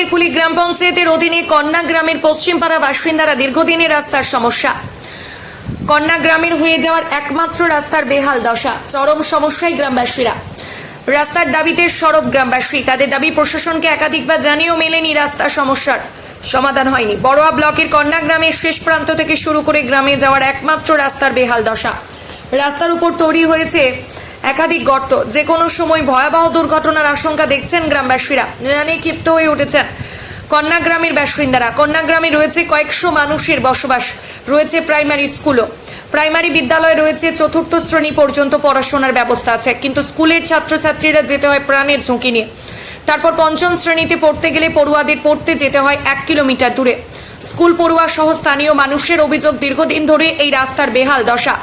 ব্লকের কুলি গ্রাম পঞ্চায়েতের অধীনে কন্যা গ্রামের পশ্চিমপাড়া বাসিন্দারা দীর্ঘদিনের রাস্তার সমস্যা। কন্যা গ্রামের হয়ে যাওয়ার একমাত্র রাস্তার বেহাল দশা, চরম সমস্যায় গ্রামবাসীরা। রাস্তার দাবিতে সরব গ্রামবাসী, তাদের দাবি প্রশাসনকে একাধিকবার জানিয়েও মেলেনি রাস্তার সমস্যার সমাধান হয়নি। বড়োয়া ব্লকের কন্যা গ্রামের শেষ প্রান্ত থেকে শুরু করে গ্রামে যাওয়ার একমাত্র রাস্তার বেহাল দশা। রাস্তার উপর তৈরি হয়েছে একাধিক গর্ত। যে কোনো সময় ভয়াবহ দুর্ঘটনার আশঙ্কা দেখছেন গ্রামবাসীরা। জানিয়ে ক্ষিপ্ত হয়ে উঠেছেন কন্যা গ্রামের বাসিন্দারা। কন্যা গ্রামে রয়েছে কয়েকশো মানুষের বসবাস। রয়েছে প্রাইমারি স্কুলও। প্রাইমারি বিদ্যালয় রয়েছে চতুর্থ শ্রেণি পর্যন্ত পড়াশোনার ব্যবস্থা আছে। কিন্তু স্কুলের ছাত্রছাত্রীরা যেতে হয় প্রাণের ঝুঁকি নিয়ে। তারপর পঞ্চম শ্রেণীতে পড়তে গেলে পড়ুয়াদের পড়তে যেতে হয় এক কিলোমিটার দূরে। স্কুল পড়ুয়া সহ স্থানীয় মানুষের অভিযোগ দীর্ঘদিন ধরে এই রাস্তার বেহাল দশা।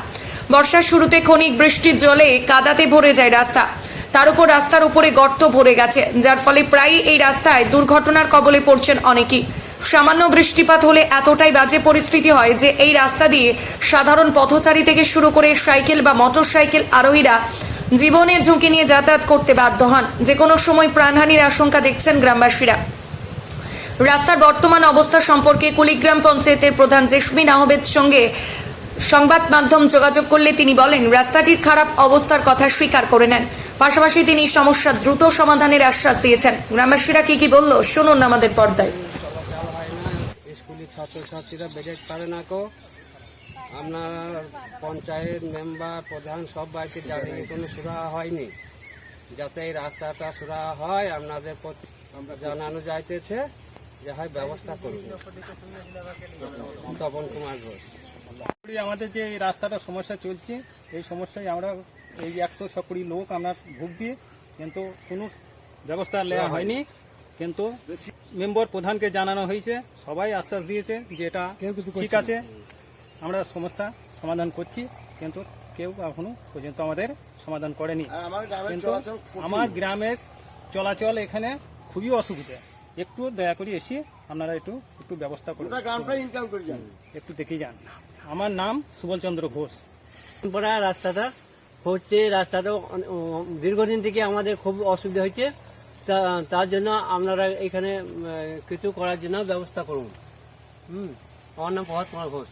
বর্ষার শুরুতে ক্ষণিক বৃষ্টির জলে কাদাতে ভরে যায় রাস্তা। তার উপর রাস্তার উপরে গর্ত ভরে গেছে, যার ফলে প্রায়ই এই রাস্তায় দুর্ঘটনার কবলে পড়ছেন অনেকেই। সামান্য বৃষ্টিপাত হলে এতটাই বাজে পরিস্থিতি হয় যে এই রাস্তা দিয়ে সাধারণ পথচারী থেকে শুরু করে সাইকেল বা মোটর সাইকেল আরোহীরা জীবনের ঝুঁকি নিয়ে যাতায়াত করতে বাধ্য হন। যে কোনো সময় প্রাণহানির আশঙ্কা দেখছেন গ্রামবাসীরা। রাস্তার বর্তমান অবস্থা সম্পর্কে কুলিগ্রাম পঞ্চায়েতের প্রধান জেসমিন আহমেদ সঙ্গে সংবাদ মাধ্যম যোগাযোগ করলে তিনি বলেন, রাস্তাটির খারাপ অবস্থার কথা স্বীকার করে নেন। পাশাপাশি তিনি সমস্যা দ্রুত সমাধানের আশ্বাস দিয়েছেন। গ্রামবাসীরা কি কি বলল, শুনুন আমাদের পর্দায়। ছাত্রছাত্রীরা বেড়ে পারে না কো। আপনার পঞ্চায়েত মেম্বার, প্রধান সব বাড়িতে জানিয়ে কোনো সুরাহা হয়নি। যাতে এই রাস্তাটা সুরাহা হয়, আপনাদের জানানো যাইতেছে যে হয় ব্যবস্থা করুন। তপন কুমার ঘোষ। আমাদের যে এই রাস্তাটা সমস্যা চলছে এই সমস্যায় আমরা এই একশো ছ কুড়ি লোক আমরা ভুগছি কিন্তু কোনো ব্যবস্থা নেওয়া হয়নি। কিন্তু মেম্বার প্রধানকে জানানো হয়েছে সবাই আশ্বাস দিয়েছে যে এটা ঠিক আছে আমরা সমস্যা সমাধান করছি কিন্তু কেউ এখনও পর্যন্ত আমাদের সমাধান করেনি। কিন্তু আমার গ্রামের চলাচল এখানে খুবই অসুবিধা। একটু দয়া করে এসে আপনারা একটু একটু ব্যবস্থা করুন। একটু দেখে যান। আমার নাম সুবল চন্দ্র ঘোষ। পড়া রাস্তাটা হচ্ছে রাস্তাটা দীর্ঘদিন থেকে আমাদের খুব অসুবিধা হয়েছে। তার জন্য আপনারা এখানে কিছু করার জন্য ব্যবস্থা করুন। হুম, আমার নাম প্রভাত কুমার ঘোষ।